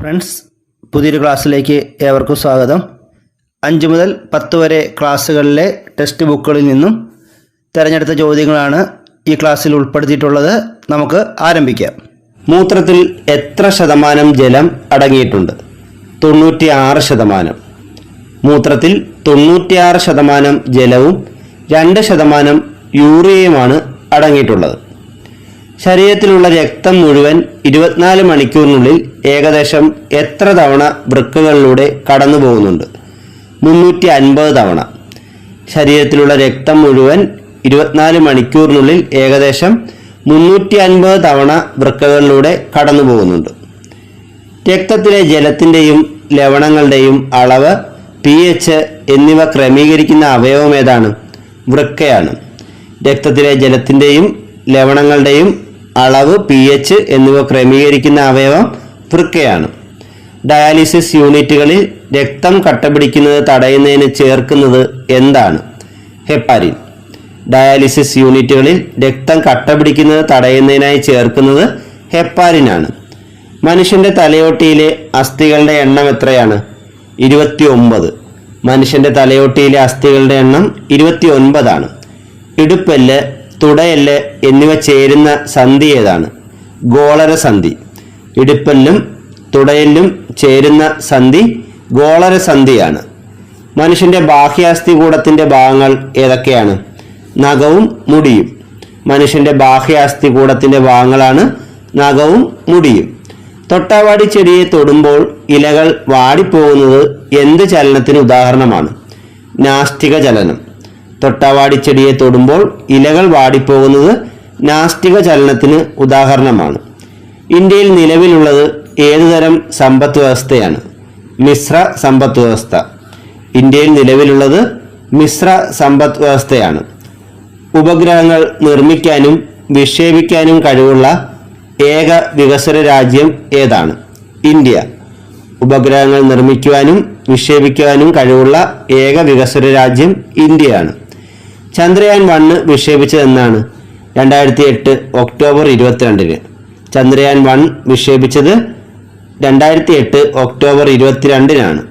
Friends പുതിയൊരു ക്ലാസ്സിലേക്ക് ഏവർക്കും സ്വാഗതം. അഞ്ച് മുതൽ പത്ത് വരെ ക്ലാസ്സുകളിലെ ടെക്സ്റ്റ് ബുക്കുകളിൽ നിന്നും തിരഞ്ഞെടുത്ത ചോദ്യങ്ങളാണ് ഈ ക്ലാസ്സിൽ ഉൾപ്പെടുത്തിയിട്ടുള്ളത്. നമുക്ക് ആരംഭിക്കാം. മൂത്രത്തിൽ എത്ര ശതമാനം ജലം അടങ്ങിയിട്ടുണ്ട്? തൊണ്ണൂറ്റിയാറ് ശതമാനം. മൂത്രത്തിൽ തൊണ്ണൂറ്റിയാറ് ശതമാനം ജലവും രണ്ട് ശതമാനം യൂറിയയുമാണ് അടങ്ങിയിട്ടുള്ളത്. ശരീരത്തിലുള്ള രക്തം മുഴുവൻ ഇരുപത്തിനാല് മണിക്കൂറിനുള്ളിൽ ഏകദേശം എത്ര തവണ വൃക്കകളിലൂടെ കടന്നു പോകുന്നുണ്ട്? മുന്നൂറ്റി അൻപത് തവണ. ശരീരത്തിലുള്ള രക്തം മുഴുവൻ ഇരുപത്തിനാല് മണിക്കൂറിനുള്ളിൽ ഏകദേശം മുന്നൂറ്റി അൻപത് തവണ വൃക്കകളിലൂടെ കടന്നു പോകുന്നുണ്ട്. രക്തത്തിലെ ജലത്തിന്റെയും ലവണങ്ങളുടെയും അളവ് പി എച്ച് എന്നിവ ക്രമീകരിക്കുന്ന അവയവം ഏതാണ്? വൃക്കയാണ്. രക്തത്തിലെ ജലത്തിന്റെയും ലവണങ്ങളുടെയും അളവ് പി എച്ച് എന്നിവ ക്രമീകരിക്കുന്ന അവയവം വൃക്കയാണ് ഡയാലിസിസ് യൂണിറ്റുകളിൽ രക്തം കട്ടപിടിക്കുന്നത് തടയുന്നതിന് ചേർക്കുന്നത് എന്താണ്? ഹെപ്പാരിൻ. ഡയാലിസിസ് യൂണിറ്റുകളിൽ രക്തം കട്ടപിടിക്കുന്നത് തടയുന്നതിനായി ചേർക്കുന്നത് ഹെപ്പാരിനാണ്. മനുഷ്യന്റെ തലയോട്ടിയിലെ അസ്ഥികളുടെ എണ്ണം എത്രയാണ്? ഇരുപത്തി ഒമ്പത് മനുഷ്യന്റെ തലയോട്ടിയിലെ അസ്ഥികളുടെ എണ്ണം ഇരുപത്തി ഒൻപതാണ് ഇടുപ്പെല്ല് തുടയെല്ല് എന്നിവ ചേരുന്ന സന്ധി ഏതാണ്? ഗോളര സന്ധി. തുടയല്ലും തുടയെല്ലും ചേരുന്ന സന്ധി ഗോളര സന്ധിയാണ്. മനുഷ്യന്റെ ബാഹ്യാസ്ഥി കൂടത്തിന്റെ ഭാഗങ്ങൾ ഏതൊക്കെയാണ്? നഖവും മുടിയും. മനുഷ്യന്റെ ബാഹ്യാസ്ഥി കൂടത്തിന്റെ ഭാഗങ്ങളാണ് നഖവും മുടിയും. തൊട്ടാവാടി ചെടിയെ തൊടുമ്പോൾ ഇലകൾ വാടിപ്പോകുന്നത് എന്ത് ചലനത്തിന് ഉദാഹരണമാണ്? നാസ്തിക ചലനം. തൊട്ടാവാടി ചെടിയെ തൊടുമ്പോൾ ഇലകൾ വാടിപ്പോകുന്നത് നാസ്തിക ചലനത്തിന് ഉദാഹരണമാണ്. ഇന്ത്യയിൽ നിലവിലുള്ളത് ഏതുതരം സമ്പദ് വ്യവസ്ഥയാണ്? മിശ്ര സമ്പദ് വ്യവസ്ഥ. ഇന്ത്യയിൽ നിലവിലുള്ളത് മിശ്ര സമ്പദ് വ്യവസ്ഥയാണ്. ഉപഗ്രഹങ്ങൾ നിർമ്മിക്കാനും വിക്ഷേപിക്കാനും കഴിവുള്ള ഏക വികസന രാജ്യം ഏതാണ്? ഇന്ത്യ. ഉപഗ്രഹങ്ങൾ നിർമ്മിക്കുവാനും വിക്ഷേപിക്കുവാനും കഴിവുള്ള ഏക വികസന രാജ്യം ഇന്ത്യയാണ്. ചന്ദ്രയാൻ വണ്ണ് വിക്ഷേപിച്ചതെന്നാണ് രണ്ടായിരത്തി എട്ട് ഒക്ടോബർ ഇരുപത്തിരണ്ടിന്. ചന്ദ്രയാൻ വൺ വിക്ഷേപിച്ചത് രണ്ടായിരത്തി എട്ട് ഒക്ടോബർ ഇരുപത്തിരണ്ടിനാണ്.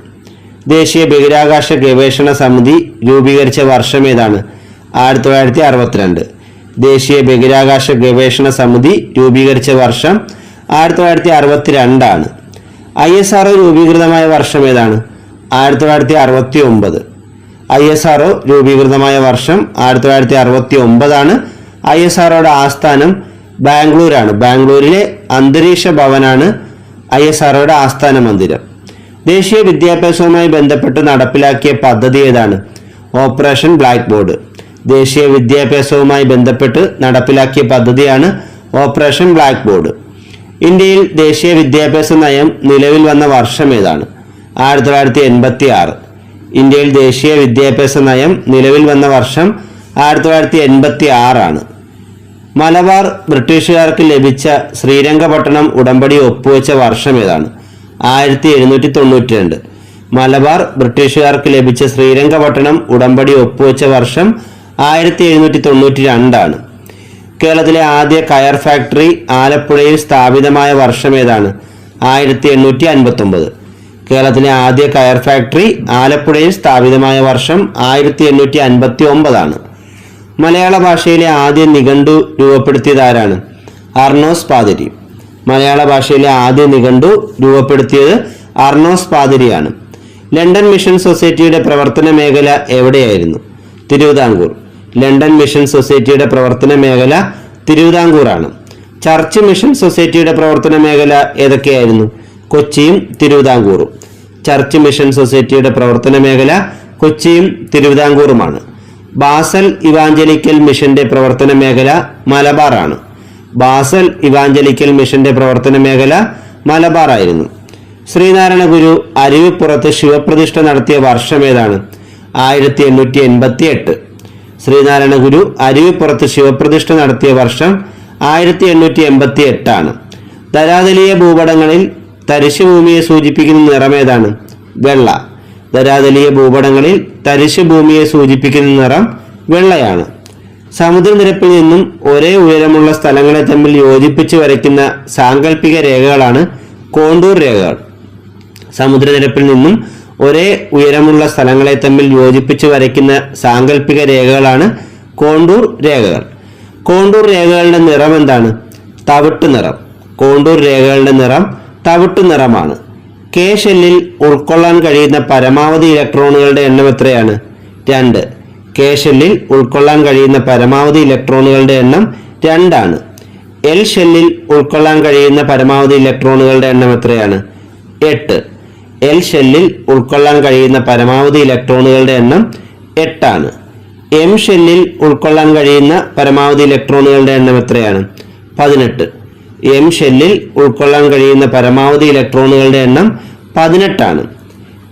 ദേശീയ ബഹിരാകാശ ഗവേഷണ സമിതി രൂപീകരിച്ച വർഷം ഏതാണ്? ആയിരത്തി തൊള്ളായിരത്തി അറുപത്തിരണ്ട്. ദേശീയ ബഹിരാകാശ ഗവേഷണ സമിതി രൂപീകരിച്ച വർഷം ആയിരത്തി തൊള്ളായിരത്തി അറുപത്തിരണ്ടാണ്. ഐ എസ് ആർ രൂപീകൃതമായ വർഷം ഏതാണ്? ആയിരത്തി തൊള്ളായിരത്തി അറുപത്തി ഒമ്പത് ഐ എസ് ആർ രൂപീകൃതമായ വർഷം ആയിരത്തി തൊള്ളായിരത്തി അറുപത്തി ഒമ്പതാണ് ഐ എസ് ആർഒയുടെ ആസ്ഥാനം ബാംഗ്ലൂരാണ്. ബാംഗ്ലൂരിലെ അന്തരീക്ഷ ഭവനാണ് ഐ എസ് ആർഒയുടെ ആസ്ഥാന മന്ദിരം. ദേശീയ വിദ്യാഭ്യാസവുമായി ബന്ധപ്പെട്ട് നടപ്പിലാക്കിയ പദ്ധതി ഏതാണ്? Operation blackboard. ദേശീയ വിദ്യാഭ്യാസവുമായി ബന്ധപ്പെട്ട് നടപ്പിലാക്കിയ പദ്ധതിയാണ് ഓപ്പറേഷൻ ബ്ലാക്ക് ബോർഡ്. ഇന്ത്യയിൽ ദേശീയ വിദ്യാഭ്യാസ നയം നിലവിൽ വന്ന വർഷം ഏതാണ്? ആയിരത്തി തൊള്ളായിരത്തി എൺപത്തി ആറ് ഇന്ത്യയിൽ ദേശീയ വിദ്യാഭ്യാസ നയം നിലവിൽ വന്ന വർഷം ആയിരത്തി തൊള്ളായിരത്തി എൺപത്തി ആറാണ് മലബാർ ബ്രിട്ടീഷുകാർക്ക് ലഭിച്ച ശ്രീരംഗപട്ടണം ഉടമ്പടി ഒപ്പുവെച്ച വർഷം ഏതാണ്? ആയിരത്തി എഴുന്നൂറ്റി തൊണ്ണൂറ്റി രണ്ട് മലബാർ ബ്രിട്ടീഷുകാർക്ക് ലഭിച്ച ശ്രീരംഗപട്ടണം ഉടമ്പടി ഒപ്പുവെച്ച വർഷം ആയിരത്തി എഴുന്നൂറ്റി തൊണ്ണൂറ്റി രണ്ടാണ് കേരളത്തിലെ ആദ്യ കയർ ഫാക്ടറി ആലപ്പുഴയിൽ സ്ഥാപിതമായ വർഷം ഏതാണ്? ആയിരത്തി എണ്ണൂറ്റി അൻപത്തി ഒമ്പത് കേരളത്തിലെ ആദ്യ കയർ ഫാക്ടറി ആലപ്പുഴയിൽ സ്ഥാപിതമായ വർഷം ആയിരത്തി എണ്ണൂറ്റി അൻപത്തി ഒമ്പതാണ് മലയാള ഭാഷയിലെ ആദ്യ നിഘണ്ടു രൂപപ്പെടുത്തിയത് ആരാണ് അർണോസ് പാതിരി. മലയാള ഭാഷയിലെ ആദ്യ നിഘണ്ടു രൂപപ്പെടുത്തിയത് അർണോസ് പാതിരിയാണ്. ലണ്ടൻ മിഷൻ സൊസൈറ്റിയുടെ പ്രവർത്തന മേഖല എവിടെയായിരുന്നു? തിരുവിതാംകൂർ. ലണ്ടൻ മിഷൻ സൊസൈറ്റിയുടെ പ്രവർത്തന മേഖല തിരുവിതാംകൂറാണ്. ചർച്ച് മിഷൻ സൊസൈറ്റിയുടെ പ്രവർത്തന മേഖല ഏതൊക്കെയായിരുന്നു? കൊച്ചിയും തിരുവിതാംകൂറും. ചർച്ച് മിഷൻ സൊസൈറ്റിയുടെ പ്രവർത്തന മേഖല കൊച്ചിയും തിരുവിതാംകൂറുമാണ്. ബാസൽ ഇവാഞ്ചലിക്കൽ മിഷന്റെ പ്രവർത്തന മേഖല മലബാറാണ്. ബാസൽ ഇവാഞ്ചലിക്കൽ മിഷന്റെ പ്രവർത്തന മേഖല മലബാറായിരുന്നു. ശ്രീനാരായണ ഗുരു അരുവിപ്പുറത്ത് ശിവപ്രതിഷ്ഠ നടത്തിയ വർഷം ഏതാണ്? ആയിരത്തി എണ്ണൂറ്റി എൺപത്തി എട്ട് ശ്രീനാരായണ ഗുരു അരുവിപ്പുറത്ത് ശിവപ്രതിഷ്ഠ നടത്തിയ വർഷം ആയിരത്തി എണ്ണൂറ്റി എൺപത്തി എട്ടാണ് ധരാതലീയ ഭൂപടങ്ങളിൽ തരിശുഭൂമിയെ സൂചിപ്പിക്കുന്ന നിറമേതാണ്? വെള്ള. ധരാതലീയ ഭൂപടങ്ങളിൽ തരിശുഭൂമിയെ സൂചിപ്പിക്കുന്ന നിറം വെള്ളയാണ്. സമുദ്രനിരപ്പിൽ നിന്നും ഒരേ ഉയരമുള്ള സ്ഥലങ്ങളെ തമ്മിൽ യോജിപ്പിച്ച് വരയ്ക്കുന്ന സാങ്കല്പിക രേഖകളാണ് കോണ്ടൂർ രേഖകൾ. സമുദ്രനിരപ്പിൽ നിന്നും ഒരേ ഉയരമുള്ള സ്ഥലങ്ങളെ തമ്മിൽ യോജിപ്പിച്ച് വരയ്ക്കുന്ന സാങ്കല്പിക രേഖകളാണ് കോണ്ടൂർ രേഖകൾ. കോണ്ടൂർ രേഖകളുടെ നിറം എന്താണ്? തവിട്ട് നിറം. കോണ്ടൂർ രേഖകളുടെ നിറം തവിട്ട് നിറമാണ്. കെ ഷെല്ലിൽ ഉൾക്കൊള്ളാൻ കഴിയുന്ന പരമാവധി ഇലക്ട്രോണുകളുടെ എണ്ണം എത്രയാണ്? രണ്ട്. കെ ഷെല്ലിൽ ഉൾക്കൊള്ളാൻ കഴിയുന്ന പരമാവധി ഇലക്ട്രോണുകളുടെ എണ്ണം രണ്ടാണ്. എൽ ഷെല്ലിൽ ഉൾക്കൊള്ളാൻ കഴിയുന്ന പരമാവധി ഇലക്ട്രോണുകളുടെ എണ്ണം എത്രയാണ്? എട്ട്. എൽ ഷെല്ലിൽ ഉൾക്കൊള്ളാൻ കഴിയുന്ന പരമാവധി ഇലക്ട്രോണുകളുടെ എണ്ണം എട്ടാണ്. എം ഷെല്ലിൽ ഉൾക്കൊള്ളാൻ കഴിയുന്ന പരമാവധി ഇലക്ട്രോണുകളുടെ എണ്ണം എത്രയാണ്? പതിനെട്ട്. എം ഷെല്ലിൽ ഉൾക്കൊള്ളാൻ കഴിയുന്ന പരമാവധി ഇലക്ട്രോണുകളുടെ എണ്ണം പതിനെട്ടാണ്.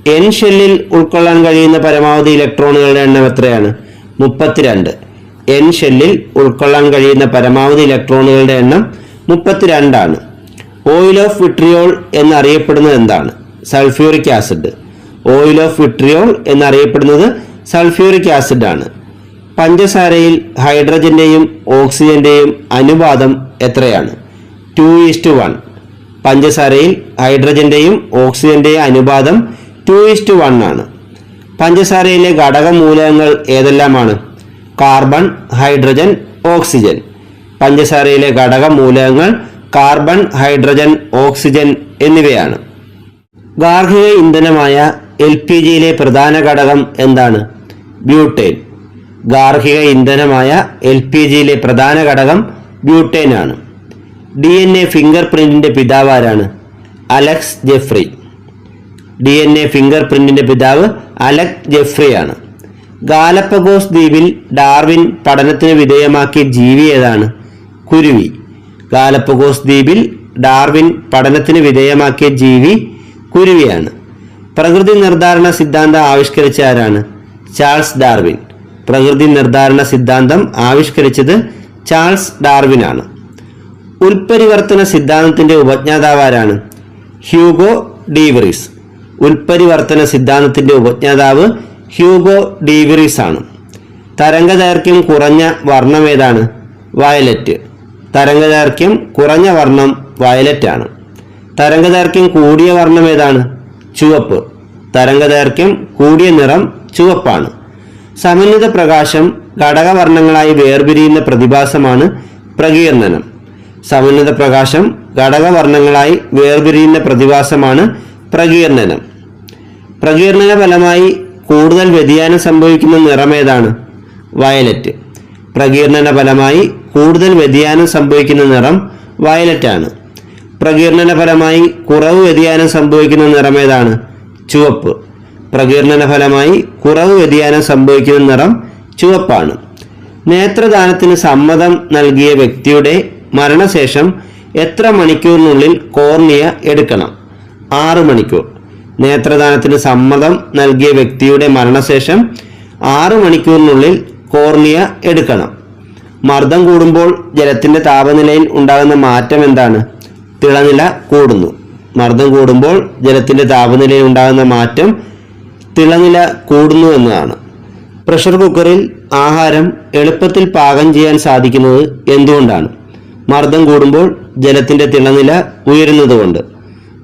എൻ ഷെല്ലിൽ ഉൾക്കൊള്ളാൻ കഴിയുന്ന പരമാവധി ഇലക്ട്രോണുകളുടെ എണ്ണം എത്രയാണ്? മുപ്പത്തിരണ്ട്. എൻ ഷെല്ലിൽ ഉൾക്കൊള്ളാൻ കഴിയുന്ന പരമാവധി ഇലക്ട്രോണുകളുടെ എണ്ണം മുപ്പത്തിരണ്ടാണ്. ഓയിൽ ഓഫ് വിട്രിയോൾ എന്നറിയപ്പെടുന്നത് എന്താണ്? Sulphuric acid oil of vitriol എന്നറിയപ്പെടുന്നത് സൾഫ്യൂറിക് ആസിഡ് ആണ്. പഞ്ചസാരയിൽ ഹൈഡ്രജന്റെയും ഓക്സിജന്റെയും അനുപാതം എത്രയാണ്? ടു ഈസ്റ്റ് വൺ പഞ്ചസാരയിൽ ഹൈഡ്രജന്റെയും ഓക്സിജന്റെയും അനുപാതം ടു ഈസ്റ്റ് വൺ ആണ്. പഞ്ചസാരയിലെ ഘടകമൂലകങ്ങൾ ഏതെല്ലാമാണ്? കാർബൺ ഹൈഡ്രജൻ ഓക്സിജൻ പഞ്ചസാരയിലെ ഘടകമൂലകങ്ങൾ കാർബൺ ഹൈഡ്രജൻ ഓക്സിജൻ എന്നിവയാണ്. ഗാർഹിക ഇന്ധനമായ എൽ പി ജിയിലെ പ്രധാന ഘടകം എന്താണ്? ബ്യൂട്ടേൻ ഗാർഹിക ഇന്ധനമായ എൽ പി ജിയിലെ പ്രധാന ഘടകം ബ്യൂട്ടേൻ ആണ്. ഡി എൻ എ ഫിംഗർ പ്രിന്റിന്റെ പിതാവ് ആരാണ്? Alex Jeffrey. D N A finger പ്രിന്റിന്റെ പിതാവ് അലക് ജെഫ്രി ആണ്. ഗാലപ്പഗോസ് ദ്വീപിൽ ഡാർവിൻ പഠനത്തിന് വിധേയമാക്കിയ ജീവി ഏതാണ്? കുരുവി. ഗാലപ്പഗോസ് ദ്വീപിൽ ഡാർവിൻ പഠനത്തിന് വിധേയമാക്കിയ ജീവി കുരുവിയാണ്. പ്രകൃതി നിർദ്ധാരണ സിദ്ധാന്തം ആവിഷ്കരിച്ച ആരാണ്? Charles Darwin. പ്രകൃതി നിർദ്ധാരണ സിദ്ധാന്തം ആവിഷ്കരിച്ചത് ചാൾസ് ഡാർവിനാണ്. ഉൽപരിവർത്തന സിദ്ധാന്തത്തിന്റെ ഉപജ്ഞാതാവാരാണ് ഹ്യൂഗോ ഡീവറിസ്. ഉൽപരിവർത്തന സിദ്ധാന്തത്തിന്റെ ഉപജ്ഞാതാവ് ഹ്യൂഗോ ഡീവറിസ് ആണ് തരംഗദൈർഘ്യം കുറഞ്ഞ വർണം ഏതാണ്? വയലറ്റ്. തരംഗദൈർഘ്യം കുറഞ്ഞ വർണം വയലറ്റ് ആണ് തരംഗദൈർഘ്യം കൂടിയ വർണം ഏതാണ്? ചുവപ്പ്. തരംഗദൈർഘ്യം കൂടിയ നിറം ചുവപ്പാണ്. സമന്വിത പ്രകാശം ഘടകവർണങ്ങളായി വേർപിരിയുന്ന പ്രതിഭാസമാണ് പ്രകീർണനം. സമന്വിത പ്രകാശം ഘടകവർണങ്ങളായി വേർപിരിയുന്ന പ്രതിഭാസമാണ് പ്രകീർണനം. പ്രകീർണന ഫലമായി കൂടുതൽ വ്യതിയാനം സംഭവിക്കുന്ന നിറമേതാണ് വയലറ്റ്. പ്രകീർണന ഫലമായി കൂടുതൽ വ്യതിയാനം സംഭവിക്കുന്ന നിറം വയലറ്റ് ആണ് പ്രകീർണന ഫലമായി കുറവ് വ്യതിയാനം സംഭവിക്കുന്ന നിറമേതാണ് ചുവപ്പ്. പ്രകീർണന ഫലമായി കുറവ് വ്യതിയാനം സംഭവിക്കുന്ന നിറം ചുവപ്പാണ്. നേത്രദാനത്തിന് സമ്മതം നൽകിയ വ്യക്തിയുടെ മരണശേഷം എത്ര മണിക്കൂറിനുള്ളിൽ കോർണിയ എടുക്കണം? ആറ് മണിക്കൂർ. നേത്രദാനത്തിന് സമ്മതം നൽകിയ വ്യക്തിയുടെ മരണശേഷം ആറ് മണിക്കൂറിനുള്ളിൽ കോർണിയ എടുക്കണം. മർദ്ദം കൂടുമ്പോൾ ജലത്തിന്റെ താപനിലയിൽ ഉണ്ടാകുന്ന മാറ്റം എന്താണ്? തിളനില കൂടുന്നു. മർദ്ദം കൂടുമ്പോൾ ജലത്തിന്റെ താപനിലയിൽ ഉണ്ടാകുന്ന മാറ്റം തിളനില കൂടുന്നു എന്നതാണ്. പ്രഷർ കുക്കറിൽ ആഹാരം എളുപ്പത്തിൽ പാകം ചെയ്യാൻ സാധിക്കുന്നത് എന്തുകൊണ്ടാണ്? മർദ്ദം കൂടുമ്പോൾ ജലത്തിന്റെ തിളനില ഉയരുന്നതുകൊണ്ട്.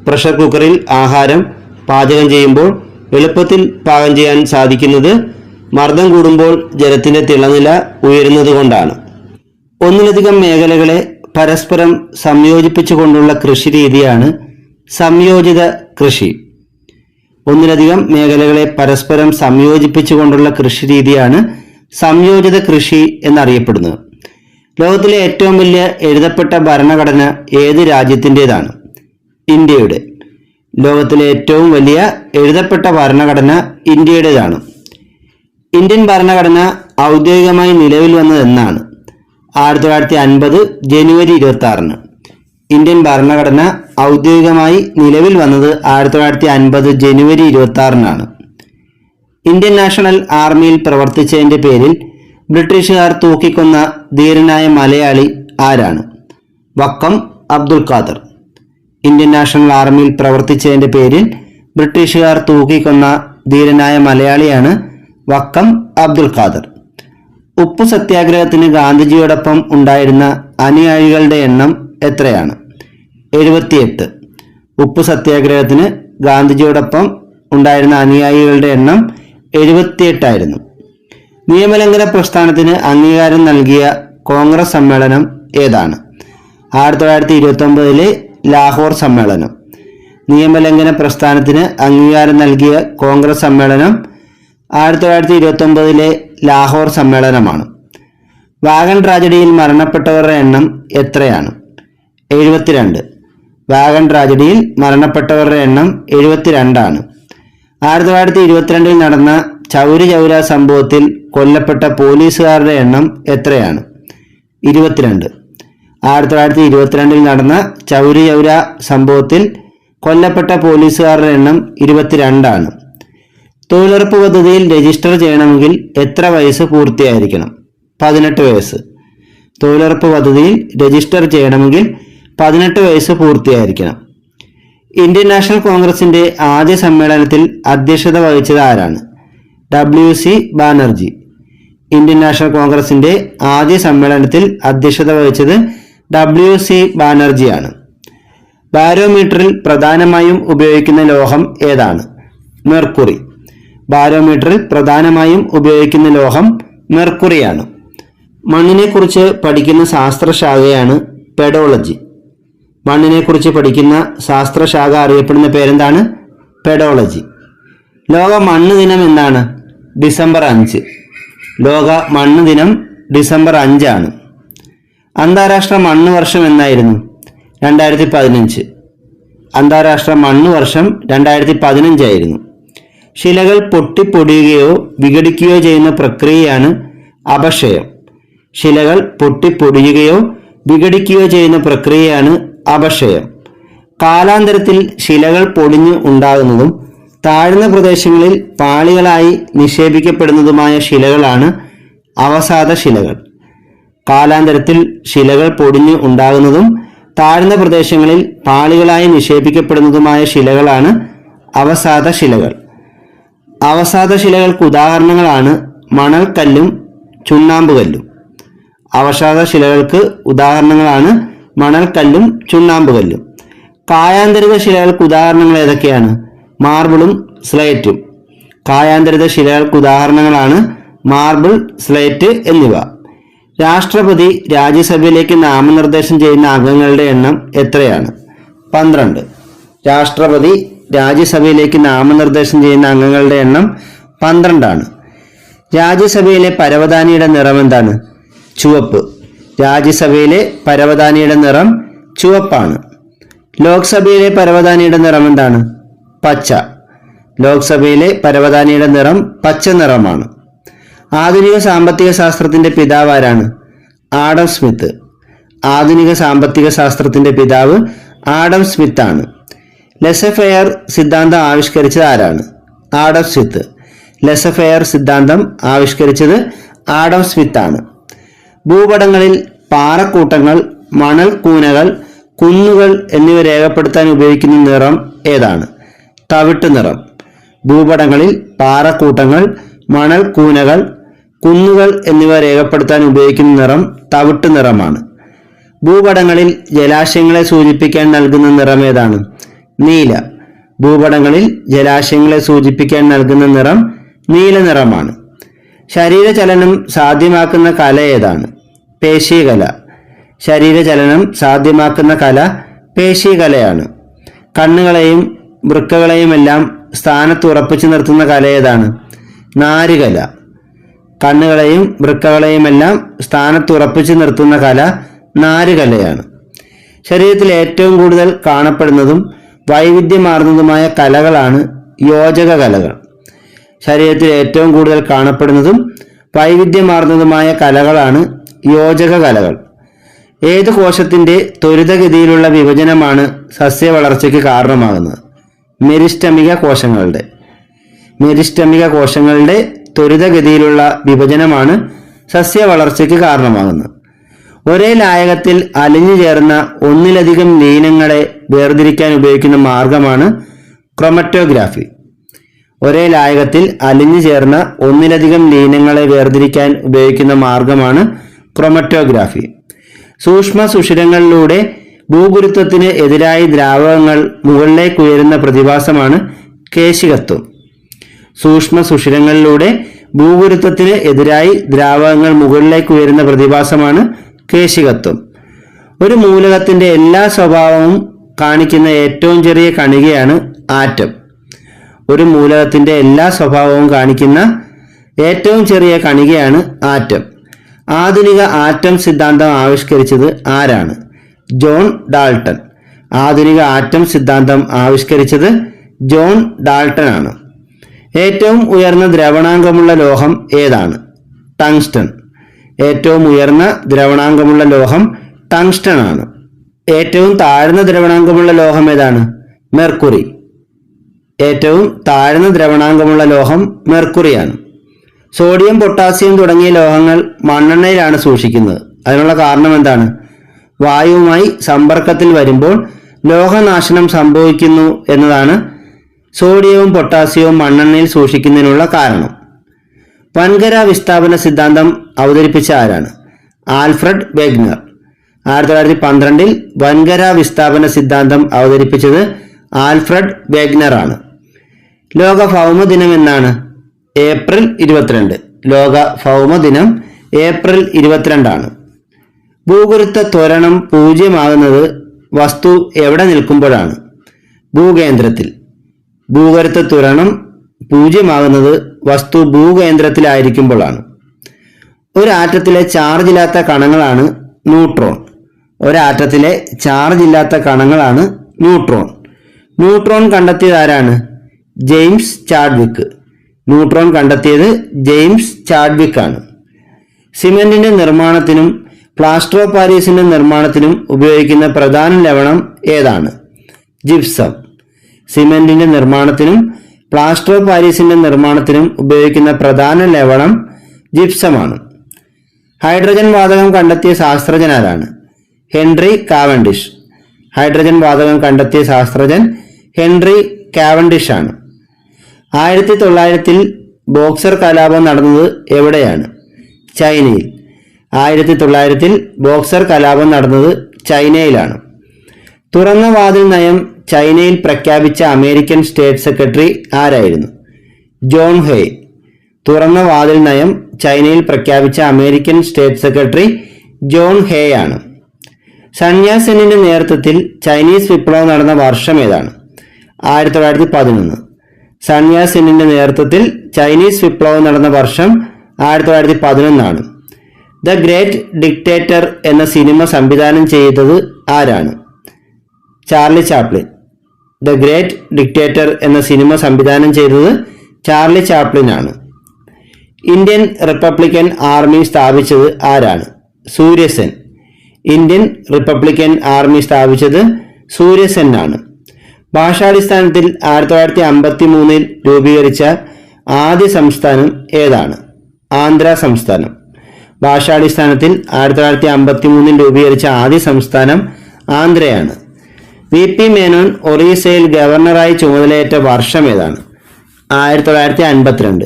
പ്രഷർ കുക്കറിൽ ആഹാരം പാചകം ചെയ്യുമ്പോൾ എളുപ്പത്തിൽ പാകം ചെയ്യാൻ സാധിക്കുന്നത് മർദ്ദം കൂടുമ്പോൾ ജലത്തിന്റെ തിളനില ഉയരുന്നതുകൊണ്ടാണ്. ഒന്നിലധികം മേഖലകളെ പരസ്പരം സംയോജിപ്പിച്ചുകൊണ്ടുള്ള കൃഷി രീതിയാണ് സംയോജിത കൃഷി. ഒന്നിലധികം മേഖലകളെ പരസ്പരം സംയോജിപ്പിച്ചുകൊണ്ടുള്ള കൃഷി രീതിയാണ് സംയോജിത കൃഷി എന്നറിയപ്പെടുന്നത്. ലോകത്തിലെ ഏറ്റവും വലിയ എഴുതപ്പെട്ട ഭരണഘടന ഏത് രാജ്യത്തിന്റെതാണ്? ഇന്ത്യയുടെ. ലോകത്തിലെ ഏറ്റവും വലിയ എഴുതപ്പെട്ട ഭരണഘടന ഇന്ത്യയുടേതാണ്. ഇന്ത്യൻ ഭരണഘടന ഔദ്യോഗികമായി നിലവിൽ വന്നത് എന്നാണ് ആയിരത്തി തൊള്ളായിരത്തി അൻപത് ജനുവരി ഇരുപത്തി ആറിന് ഇന്ത്യൻ ഭരണഘടന ഔദ്യോഗികമായി നിലവിൽ വന്നത് ആയിരത്തി തൊള്ളായിരത്തി അൻപത് ജനുവരി ഇരുപത്തി ആറിനാണ് ഇന്ത്യൻ നാഷണൽ ആർമിയിൽ പ്രവർത്തിച്ചതിന്റെ പേരിൽ ബ്രിട്ടീഷുകാർ തൂക്കിക്കൊന്ന ധീരനായ മലയാളി ആരാണ്? വക്കം അബ്ദുൽ ഖാദർ. ഇന്ത്യൻ നാഷണൽ ആർമിയിൽ പ്രവർത്തിച്ചതിന്റെ പേരിൽ ബ്രിട്ടീഷുകാർ തൂക്കിക്കൊന്ന ധീരനായ മലയാളിയാണ് വക്കം അബ്ദുൽ ഖാദർ. ഉപ്പു സത്യാഗ്രഹത്തിന് ഗാന്ധിജിയോടൊപ്പം ഉണ്ടായിരുന്ന അനുയായികളുടെ എണ്ണം എത്രയാണ്? എഴുപത്തിയെട്ട്. ഉപ്പു സത്യാഗ്രഹത്തിന് ഗാന്ധിജിയോടൊപ്പം ഉണ്ടായിരുന്ന അനുയായികളുടെ എണ്ണം എഴുപത്തിയെട്ടായിരുന്നു. നിയമലംഘന പ്രസ്ഥാനത്തിന് അംഗീകാരം നൽകിയ കോൺഗ്രസ് സമ്മേളനം ഏതാണ്? ആയിരത്തി തൊള്ളായിരത്തി ഇരുപത്തി ഒമ്പതിലെ ലാഹോർ സമ്മേളനം. നിയമലംഘന പ്രസ്ഥാനത്തിന് അംഗീകാരം നൽകിയ കോൺഗ്രസ് സമ്മേളനം ആയിരത്തി തൊള്ളായിരത്തി ഇരുപത്തി ഒമ്പതിലെ ലാഹോർ സമ്മേളനമാണ്. വാഗൺ ട്രാജഡിയിൽ മരണപ്പെട്ടവരുടെ എണ്ണം എത്രയാണ്? എഴുപത്തിരണ്ട്. വാഗൺ ട്രാജഡിയിൽ മരണപ്പെട്ടവരുടെ എണ്ണം എഴുപത്തിരണ്ടാണ്. ആയിരത്തി തൊള്ളായിരത്തി ഇരുപത്തിരണ്ടിൽ നടന്ന ചൗരി ചൗര സംഭവത്തിൽ കൊല്ലപ്പെട്ട പോലീസുകാരുടെ എണ്ണം എത്രയാണ്? ഇരുപത്തിരണ്ട്. ആയിരത്തി തൊള്ളായിരത്തി ഇരുപത്തിരണ്ടിൽ നടന്ന ചൗരി ചൗര സംഭവത്തിൽ കൊല്ലപ്പെട്ട പോലീസുകാരുടെ എണ്ണം ഇരുപത്തിരണ്ടാണ്. തൊഴിലുറപ്പ് പദ്ധതിയിൽ രജിസ്റ്റർ ചെയ്യണമെങ്കിൽ എത്ര വയസ്സ് പൂർത്തിയായിരിക്കണം? പതിനെട്ട് വയസ്സ്. തൊഴിലുറപ്പ് പദ്ധതിയിൽ രജിസ്റ്റർ ചെയ്യണമെങ്കിൽ പതിനെട്ട് വയസ്സ് പൂർത്തിയായിരിക്കണം. ഇന്ത്യൻ നാഷണൽ കോൺഗ്രസിന്റെ ആദ്യ സമ്മേളനത്തിൽ അധ്യക്ഷത വഹിച്ചത് ആരാണ്? W C Banerjee Indian National കോൺഗ്രസിന്റെ ആദ്യ സമ്മേളനത്തിൽ അധ്യക്ഷത വഹിച്ചത് ഡബ്ല്യു സി ബാനർജിയാണ് ബാരോമീറ്ററിൽ പ്രധാനമായും ഉപയോഗിക്കുന്ന ലോഹം ഏതാണ്? മെർക്കുറി ബാരോമീറ്ററിൽ പ്രധാനമായും ഉപയോഗിക്കുന്ന ലോഹം മെർക്കുറിയാണ് മണ്ണിനെക്കുറിച്ച് പഠിക്കുന്ന ശാസ്ത്രശാഖയാണ് പെഡോളജി മണ്ണിനെക്കുറിച്ച് പഠിക്കുന്ന ശാസ്ത്രശാഖ അറിയപ്പെടുന്ന പേരെന്താണ്? പെഡോളജി ലോക മണ്ണ് ദിനം എന്താണ്? ഡിസംബർ അഞ്ച്. ലോക മണ്ണ് ദിനം ഡിസംബർ അഞ്ചാണ്. അന്താരാഷ്ട്ര മണ്ണ് വർഷം എന്നായിരുന്നു? രണ്ടായിരത്തി പതിനഞ്ച് അന്താരാഷ്ട്ര മണ്ണ് വർഷം രണ്ടായിരത്തി പതിനഞ്ചായിരുന്നു ശിലകൾ പൊട്ടിപ്പൊടിയുകയോ വിഘടിക്കുകയോ ചെയ്യുന്ന പ്രക്രിയയാണ് അപക്ഷയം. ശിലകൾ പൊട്ടിപ്പൊടിയുകയോ വിഘടിക്കുകയോ ചെയ്യുന്ന പ്രക്രിയയാണ് അപക്ഷയം. കാലാന്തരത്തിൽ ശിലകൾ പൊടിഞ്ഞ് ഉണ്ടാകുന്നതും താഴ്ന്ന പ്രദേശങ്ങളിൽ പാളികളായി നിക്ഷേപിക്കപ്പെടുന്നതുമായ ശിലകളാണ് അവസാദ ശിലകൾ. കാലാന്തരത്തിൽ ശിലകൾ പൊടിഞ്ഞ് ഉണ്ടാകുന്നതും താഴ്ന്ന പ്രദേശങ്ങളിൽ പാളികളായി നിക്ഷേപിക്കപ്പെടുന്നതുമായ ശിലകളാണ് അവസാദ ശിലകൾ. അവസാദ ശിലകൾക്ക് ഉദാഹരണങ്ങളാണ് മണൽക്കല്ലും ചുണ്ണാമ്പുകല്ലും. അവസാദ ശിലകൾക്ക് ഉദാഹരണങ്ങളാണ് മണൽക്കല്ലും ചുണ്ണാമ്പുകല്ലും. കായാന്തരിക ശിലകൾക്ക് ഉദാഹരണങ്ങൾ ഏതൊക്കെയാണ്? മാർബിളും സ്ലേറ്റും. കായാന്തരിത ശിലകൾക്ക് ഉദാഹരണങ്ങളാണ് മാർബിൾ സ്ലേറ്റ് എന്നിവ. രാഷ്ട്രപതി രാജ്യസഭയിലേക്ക് നാമനിർദ്ദേശം ചെയ്യുന്ന അംഗങ്ങളുടെ എണ്ണം എത്രയാണ്? പന്ത്രണ്ട്. രാഷ്ട്രപതി രാജ്യസഭയിലേക്ക് നാമനിർദ്ദേശം ചെയ്യുന്ന അംഗങ്ങളുടെ എണ്ണം പന്ത്രണ്ടാണ്. രാജ്യസഭയിലെ പരവതാനിയുടെ നിറം എന്താണ്? ചുവപ്പ്. രാജ്യസഭയിലെ പരവതാനിയുടെ നിറം ചുവപ്പാണ്. ലോക്സഭയിലെ പരവതാനിയുടെ നിറം എന്താണ്? പച്ച. ലോക്സഭയിലെ പരവതാനിയുടെ നിറം പച്ച നിറമാണ്. ആധുനിക സാമ്പത്തിക ശാസ്ത്രത്തിന്റെ പിതാവ് ആരാണ്? Adam Smith. ആധുനിക സാമ്പത്തിക ശാസ്ത്രത്തിന്റെ പിതാവ് ആഡം സ്മിത്ത് ആണ് ലെസഫെയർ സിദ്ധാന്തം ആവിഷ്കരിച്ചത് ആരാണ്? Adam Smith. ലെസഫെയർ സിദ്ധാന്തം ആവിഷ്കരിച്ചത് ആഡം സ്മിത്ത് ആണ് ഭൂപടങ്ങളിൽ പാറക്കൂട്ടങ്ങൾ മണൽ കൂനകൾ കുന്നുകൾ എന്നിവ രേഖപ്പെടുത്താൻ ഉപയോഗിക്കുന്ന നിറം ഏതാണ്? തവിട്ട് നിറം. ഭൂപടങ്ങളിൽ പാറക്കൂട്ടങ്ങൾ മണൽ കൂനകൾ കുന്നുകൾ എന്നിവ രേഖപ്പെടുത്താൻ ഉപയോഗിക്കുന്ന നിറം തവിട്ട് നിറമാണ്. ഭൂപടങ്ങളിൽ ജലാശയങ്ങളെ സൂചിപ്പിക്കാൻ നൽകുന്ന നിറം ഏതാണ്? നീല. ഭൂപടങ്ങളിൽ ജലാശയങ്ങളെ സൂചിപ്പിക്കാൻ നൽകുന്ന നിറം നീല നിറമാണ്. ശരീരചലനം സാധ്യമാക്കുന്ന കല ഏതാണ്? പേശീകല. ശരീരചലനം സാധ്യമാക്കുന്ന കല പേശീകലയാണ്. കണ്ണുകളെയും വൃക്കകളെയുമെല്ലാം സ്ഥാനത്ത് ഉറപ്പിച്ചു നിർത്തുന്ന കല ഏതാണ്? നാരുകല. കണ്ണുകളെയും വൃക്കകളെയുമെല്ലാം സ്ഥാനത്ത് ഉറപ്പിച്ചു നിർത്തുന്ന കല നാരുകലയാണ്. ശരീരത്തിൽ ഏറ്റവും കൂടുതൽ കാണപ്പെടുന്നതും വൈവിധ്യമാർന്നതുമായ കലകളാണ് യോജക കലകൾ ശരീരത്തിൽ ഏറ്റവും കൂടുതൽ കാണപ്പെടുന്നതും വൈവിധ്യമാർന്നതുമായ കലകളാണ് യോജക കലകൾ ഏത് കോശത്തിന്റെ ത്വരിതഗതിയിലുള്ള വിഭജനമാണ് സസ്യ വളർച്ചയ്ക്ക് കാരണമാകുന്നത്? മെരിസ്റ്റമിക കോശങ്ങളുടെ. മെരിസ്റ്റമിക കോശങ്ങളുടെ ത്വരിതഗതിയിലുള്ള വിഭജനമാണ് സസ്യ വളർച്ചയ്ക്ക് കാരണമാകുന്നത്. ഒരേ ലായകത്തിൽ അലിഞ്ഞു ചേർന്ന ഒന്നിലധികം ലീനങ്ങളെ വേർതിരിക്കാൻ ഉപയോഗിക്കുന്ന മാർഗമാണ് ക്രൊമറ്റോഗ്രാഫി. ഒരേ ലായകത്തിൽ അലിഞ്ഞു ചേർന്ന ഒന്നിലധികം ലീനങ്ങളെ വേർതിരിക്കാൻ ഉപയോഗിക്കുന്ന മാർഗമാണ് ക്രൊമറ്റോഗ്രാഫി. സൂക്ഷ്മ സുഷിരങ്ങളിലൂടെ ഭൂഗുരുത്വത്തിന് എതിരായി ദ്രാവകങ്ങൾ മുകളിലേക്ക് ഉയരുന്ന പ്രതിഭാസമാണ് കേശികത്വം. സൂക്ഷ്മ സുഷിരങ്ങളിലൂടെ ഭൂഗുരുത്വത്തിന് എതിരായി ദ്രാവകങ്ങൾ മുകളിലേക്ക് ഉയരുന്ന പ്രതിഭാസമാണ് കേശികത്വം. ഒരു മൂലകത്തിന്റെ എല്ലാ സ്വഭാവവും കാണിക്കുന്ന ഏറ്റവും ചെറിയ കണികയാണ് ആറ്റം. ഒരു മൂലകത്തിന്റെ എല്ലാ സ്വഭാവവും കാണിക്കുന്ന ഏറ്റവും ചെറിയ കണികയാണ് ആറ്റം. ആധുനിക ആറ്റം സിദ്ധാന്തം ആവിഷ്കരിച്ചത് ആരാണ്? John Dalton. ആധുനിക ആറ്റം സിദ്ധാന്തം ആവിഷ്കരിച്ചത് ജോൺ ഡാൾട്ടൺ ആണ് ഏറ്റവും ഉയർന്ന ദ്രവണാങ്കമുള്ള ലോഹം ഏതാണ്? ടങ്സ്റ്റൺ. ഏറ്റവും ഉയർന്ന ദ്രവണാങ്കമുള്ള ലോഹം ടങ്സ്റ്റൺ ആണ് ഏറ്റവും താഴ്ന്ന ദ്രവണാങ്കമുള്ള ലോഹം ഏതാണ്? മെർക്കുറി. ഏറ്റവും താഴ്ന്ന ദ്രവണാങ്കമുള്ള ലോഹം മെർക്കുറിയാണ്. സോഡിയം പൊട്ടാസ്യം തുടങ്ങിയ ലോഹങ്ങൾ മണ്ണെണ്ണയിലാണ് സൂക്ഷിക്കുന്നത്. അതിനുള്ള കാരണം എന്താണ്? വായുവുമായി സമ്പർക്കത്തിൽ വരുമ്പോൾ ലോഹനാശനം സംഭവിക്കുന്നു എന്നതാണ് സോഡിയവും പൊട്ടാസ്യവും മണ്ണെണ്ണയിൽ സൂക്ഷിക്കുന്നതിനുള്ള കാരണം. വൻകര വിസ്ഥാപന സിദ്ധാന്തം അവതരിപ്പിച്ച ആരാണ്? Alfred Wegener. ആയിരത്തി തൊള്ളായിരത്തി പന്ത്രണ്ടിൽ വൻകര വിസ്ഥാപന സിദ്ധാന്തം അവതരിപ്പിച്ചത് ആൽഫ്രഡ് വെഗ്നർ ആണ്. ലോക ഭൗമദിനം എന്നാണ്? ഏപ്രിൽ ഇരുപത്തിരണ്ട്. ലോക ഭൗമ ദിനം ഏപ്രിൽ ഇരുപത്തിരണ്ടാണ്. ഭൂഗുരുത്വ ത്വരണം പൂജ്യമാകുന്നത് വസ്തു എവിടെ നിൽക്കുമ്പോഴാണ്. ഭൂകേന്ദ്രത്തിൽ. ഭൂഗരുത്വ ത്വരണം പൂജ്യമാകുന്നത് വസ്തു ഭൂകേന്ദ്രത്തിലായിരിക്കുമ്പോഴാണ്. ഒരു ആറ്റത്തിലെ ചാർജ് ഇല്ലാത്ത കണങ്ങളാണ് ന്യൂട്രോൺ ഒരാറ്റത്തിലെ ചാർജ് ഇല്ലാത്ത കണങ്ങളാണ് ന്യൂട്രോൺ ന്യൂട്രോൺ കണ്ടെത്തിയത് ആരാണ്? ജെയിംസ് ചാഡ്വിക്ക് ന്യൂട്രോൺ കണ്ടെത്തിയത് ജെയിംസ് ചാഡ്വിക്ക് ആണ്. സിമെന്റിന്റെ നിർമ്മാണത്തിനും പ്ലാസ്റ്റർ ഓഫ് പാരീസിന്റെ നിർമ്മാണത്തിനും ഉപയോഗിക്കുന്ന പ്രധാന ലവണം ഏതാണ്? ജിപ്സം. സിമെന്റിന്റെ നിർമ്മാണത്തിനും പ്ലാസ്റ്റർ ഓഫ് പാരീസിന്റെ നിർമ്മാണത്തിനും ഉപയോഗിക്കുന്ന പ്രധാന ലവണം ജിപ്സമാണ്. ഹൈഡ്രജൻ വാതകം കണ്ടെത്തിയ ശാസ്ത്രജ്ഞൻ ആരാണ്? Henry Cavendish. ഹൈഡ്രജൻ വാതകം കണ്ടെത്തിയ ശാസ്ത്രജ്ഞൻ ഹെൻറി കാവൻഡിഷ് ആണ് ആയിരത്തി തൊള്ളായിരത്തിൽ ബോക്സർ കലാപം നടന്നത് എവിടെയാണ്? ചൈനയിൽ. ആയിരത്തി തൊള്ളായിരത്തിൽ ബോക്സർ കലാപം നടന്നത് ചൈനയിലാണ്. തുറന്ന വാതിൽ നയം ചൈനയിൽ പ്രഖ്യാപിച്ച അമേരിക്കൻ സ്റ്റേറ്റ് സെക്രട്ടറി ആരായിരുന്നു? John Hay. തുറന്ന വാതിൽ നയം ചൈനയിൽ പ്രഖ്യാപിച്ച American state secretary John Hay ആണ്. സന്യാസിന്റെ നേതൃത്വത്തിൽ ചൈനീസ് വിപ്ലവം നടന്ന വർഷം ഏതാണ്? ആയിരത്തി തൊള്ളായിരത്തി പതിനൊന്ന് സന്യാസിന്റെ നേതൃത്വത്തിൽ ചൈനീസ് വിപ്ലവം നടന്ന വർഷം ആയിരത്തി തൊള്ളായിരത്തി പതിനൊന്നാണ് ദ ഗ്രേറ്റ് ഡിക്റ്റേറ്റർ എന്ന സിനിമ സംവിധാനം ചെയ്തത് ആരാണ്? Charlie Chaplin. The great dictator എന്ന സിനിമ സംവിധാനം ചെയ്തത് ചാർലി ചാപ്ലിൻ ആണ് ഇന്ത്യൻ റിപ്പബ്ലിക്കൻ ആർമി സ്ഥാപിച്ചത് ആരാണ്? സൂര്യസൻ. ഇന്ത്യൻ റിപ്പബ്ലിക്കൻ ആർമി സ്ഥാപിച്ചത് സൂര്യസൻ ആണ് ഭാഷാടിസ്ഥാനത്തിൽ ആയിരത്തി തൊള്ളായിരത്തി അമ്പത്തി മൂന്നിൽ രൂപീകരിച്ച ആദ്യ സംസ്ഥാനം ഏതാണ്? ആന്ധ്ര സംസ്ഥാനം. ഭാഷാടിസ്ഥാനത്തിൽ ആയിരത്തി തൊള്ളായിരത്തി അമ്പത്തി മൂന്നിൽ രൂപീകരിച്ച ആദ്യ സംസ്ഥാനം ആന്ധ്രയാണ്. വി പി മേനോൻ ഒറീസയിൽ ഗവർണറായി ചുമതലയേറ്റ വർഷം ഏതാണ്? ആയിരത്തി തൊള്ളായിരത്തി അൻപത്തിരണ്ട്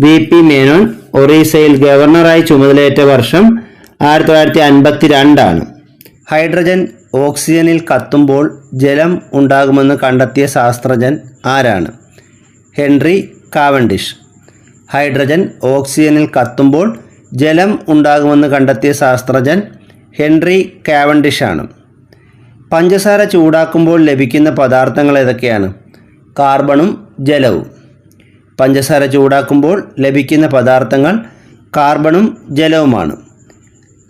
വി പി മേനോൻ ഒറീസയിൽ ഗവർണറായി ചുമതലയേറ്റ വർഷം ആയിരത്തി തൊള്ളായിരത്തി അൻപത്തി രണ്ടാണ് ഹൈഡ്രജൻ ഓക്സിജനിൽ കത്തുമ്പോൾ ജലം ഉണ്ടാകുമെന്ന് കണ്ടെത്തിയ ശാസ്ത്രജ്ഞൻ ആരാണ്? Henry Cavendish. ഹൈഡ്രജൻ ഓക്സിജനിൽ കത്തുമ്പോൾ ജലം ഉണ്ടാകുമെന്ന് കണ്ടെത്തിയ ശാസ്ത്രജ്ഞൻ ഹെൻറി കാവൻഡിഷാണ്. പഞ്ചസാര ചൂടാക്കുമ്പോൾ ലഭിക്കുന്ന പദാർത്ഥങ്ങൾ ഏതൊക്കെയാണ്? കാർബണും ജലവും. പഞ്ചസാര ചൂടാക്കുമ്പോൾ ലഭിക്കുന്ന പദാർത്ഥങ്ങൾ കാർബണും ജലവുമാണ്.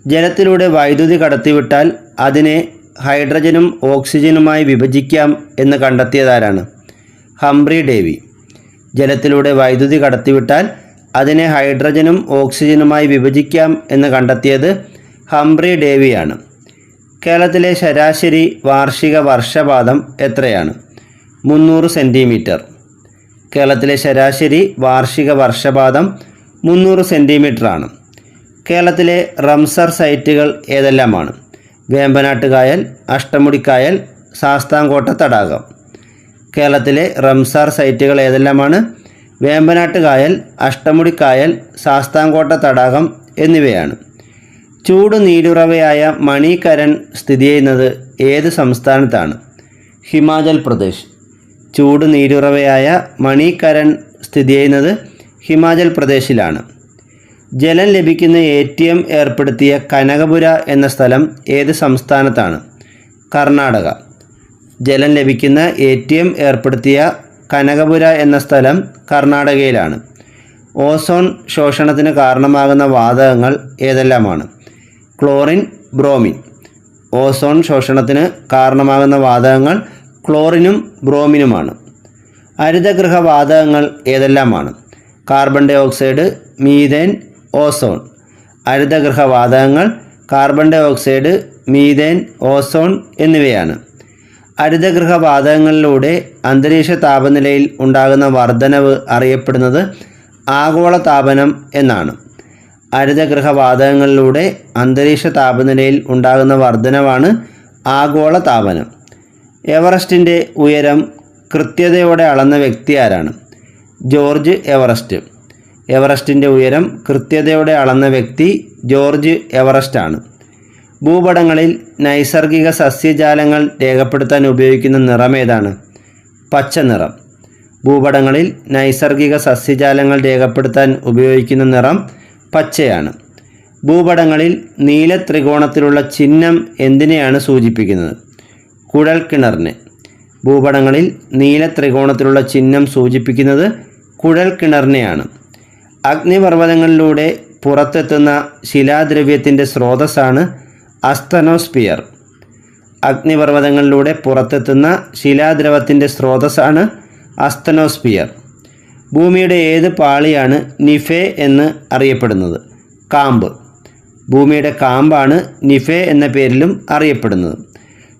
ജലത്തിലൂടെ വൈദ്യുതി കടത്തിവിട്ടാൽ അതിനെ ഹൈഡ്രജനും ഓക്സിജനുമായി വിഭജിക്കാം എന്ന് കണ്ടെത്തിയതാരാണ്? ഹംബ്രി ഡേവി. ജലത്തിലൂടെ വൈദ്യുതി കടത്തിവിട്ടാൽ അതിനെ ഹൈഡ്രജനും ഓക്സിജനുമായി വിഭജിക്കാം എന്ന് കണ്ടെത്തിയത് ഹംബ്രി ഡേവിയാണ്. കേരളത്തിലെ ശരാശരി വാർഷിക വർഷപാതം എത്രയാണ്? മുന്നൂറ് സെന്റിമീറ്റർ കേരളത്തിലെ ശരാശരി വാർഷിക വർഷപാതം മുന്നൂറ് സെന്റിമീറ്ററാണ് കേരളത്തിലെ റംസർ സൈറ്റുകൾ ഏതെല്ലാമാണ്? വേമ്പനാട്ടുകായൽ അഷ്ടമുടിക്കായൽ ശാസ്താംകോട്ട തടാകം. കേരളത്തിലെ റംസാർ സൈറ്റുകൾ ഏതെല്ലാമാണ്? വേമ്പനാട്ട് കായൽ അഷ്ടമുടിക്കായൽ ശാസ്താംകോട്ട തടാകം എന്നിവയാണ്. ചൂട് നീരുറവയായ മണികരൺ സ്ഥിതി ചെയ്യുന്നത് ഏത് സംസ്ഥാനത്താണ്? ഹിമാചൽ പ്രദേശ്. ചൂട് നീരുറവയായ മണികരൺ സ്ഥിതി ചെയ്യുന്നത് ഹിമാചൽ പ്രദേശിലാണ്. ജലം ലഭിക്കുന്ന എ ടി എം ഏർപ്പെടുത്തിയ കനകപുര എന്ന സ്ഥലം ഏത് സംസ്ഥാനത്താണ്? കർണാടക. ജലം ലഭിക്കുന്ന എ ടി എം ഏർപ്പെടുത്തിയ കനകപുര എന്ന സ്ഥലം കർണാടകയിലാണ്. ഓസോൺ ശോഷണത്തിന് കാരണമാകുന്ന വാതകങ്ങൾ ഏതെല്ലാമാണ്? Chlorine bromine. ഓസോൺ ശോഷണത്തിന് കാരണമാകുന്ന വാതകങ്ങൾ ക്ലോറിനും ബ്രോമിനുമാണ്. ഹരിതഗൃഹ വാതകങ്ങൾ ഏതെല്ലാമാണ്? Carbon dioxide methane ozone. ഹരിതഗൃഹ വാതകങ്ങൾ carbon dioxide methane ozone എന്നിവയാണ്. ഹരിതഗൃഹ വാതകങ്ങളിലൂടെ അന്തരീക്ഷ താപനിലയിൽ ഉണ്ടാകുന്ന വർധനവ് അറിയപ്പെടുന്നത് ആഗോള താപനം എന്നാണ്. ഹരിതഗൃഹ വാതകങ്ങളിലൂടെ അന്തരീക്ഷ താപനിലയിൽ ഉണ്ടാകുന്ന വർധനവാണ് ആഗോള താപനം എവറസ്റ്റിന്റെ ഉയരം കൃത്യതയോടെ അളന്ന വ്യക്തി ആരാണ്? George Everest. എവറസ്റ്റിന്റെ ഉയരം കൃത്യതയോടെ അളന്ന വ്യക്തി ജോർജ് എവറസ്റ്റാണ്. ഭൂപടങ്ങളിൽ നൈസർഗിക സസ്യജാലങ്ങൾ രേഖപ്പെടുത്താൻ ഉപയോഗിക്കുന്ന നിറം ഏതാണ്? പച്ച നിറം. ഭൂപടങ്ങളിൽ നൈസർഗിക സസ്യജാലങ്ങൾ രേഖപ്പെടുത്താൻ ഉപയോഗിക്കുന്ന നിറം പച്ചയാണ്. ഭൂപടങ്ങളിൽ നീല ത്രികോണത്തിലുള്ള ചിഹ്നം എന്തിനെയാണ് സൂചിപ്പിക്കുന്നത്? കുഴൽക്കിണറിനെ. ഭൂപടങ്ങളിൽ നീല ത്രികോണത്തിലുള്ള ചിഹ്നം സൂചിപ്പിക്കുന്നത് കുഴൽക്കിണറിനെയാണ്. അഗ്നിപർവതങ്ങളിലൂടെ പുറത്തെത്തുന്ന ശിലാദ്രവ്യത്തിന്റെ സ്രോതസ്സാണ് അസ്തനോസ്പിയർ അഗ്നിപർവതങ്ങളിലൂടെ പുറത്തെത്തുന്ന ശിലാദ്രവത്തിന്റെ സ്രോതസ്സാണ് അസ്തനോസ്പിയർ ഭൂമിയുടെ ഏത് പാളിയാണ് നിഫെ എന്ന് അറിയപ്പെടുന്നത്? കാമ്പ്. ഭൂമിയുടെ കാമ്പാണ് നിഫെ എന്ന പേരിലും അറിയപ്പെടുന്നത്.